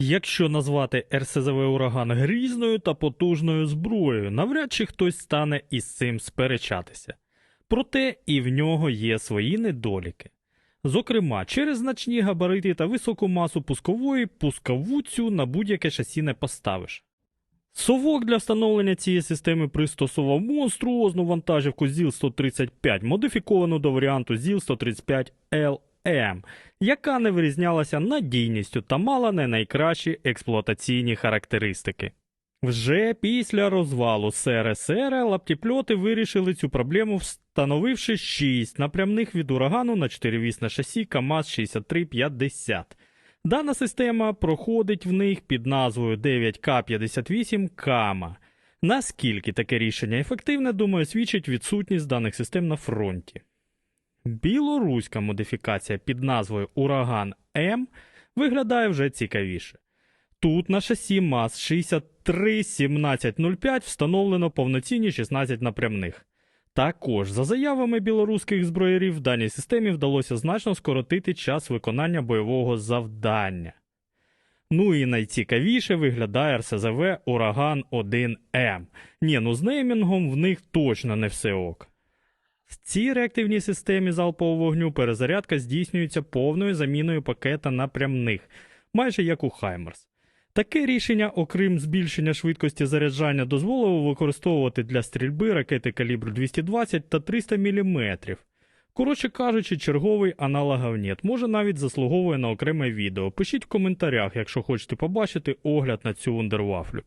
Якщо назвати РСЗВ ураган грізною та потужною зброєю, навряд чи хтось стане із цим сперечатися. Проте і в нього є свої недоліки. Зокрема, через значні габарити та високу масу пускової пускову цю на будь-яке шасі не поставиш. Совок для встановлення цієї системи пристосував монструозну вантажівку ЗІЛ-135, модифіковану до варіанту ЗІЛ-135LM, яка не вирізнялася надійністю та мала не найкращі експлуатаційні характеристики. Вже після розвалу СРСР лаптіпльоти вирішили цю проблему, встановивши 6 напрямних від урагану на 4-вісне шасі КАМАЗ 6350. Дана система проходить в них під назвою 9К58 Кама. Наскільки таке рішення ефективне, думаю, свідчить відсутність даних систем на фронті. Білоруська модифікація під назвою Ураган М виглядає вже цікавіше. Тут на шасі МАЗ 631705 встановлено повноцінні 16 напрямних. Також, за заявами білоруських зброярів, в даній системі вдалося значно скоротити час виконання бойового завдання. Ну і найцікавіше виглядає РСЗВ Ураган 1М. Ні, ну з неймінгом в них точно не все ок. В цій реактивній системі залпового вогню перезарядка здійснюється повною заміною пакета напрямних, майже як у Хаймерс. Таке рішення, окрім збільшення швидкості заряджання, дозволило використовувати для стрільби ракети калібру 220 та 300 мм. Коротше кажучи, черговий аналоговнєт може навіть заслуговує на окреме відео. Пишіть в коментарях, якщо хочете побачити огляд на цю вундервафлю.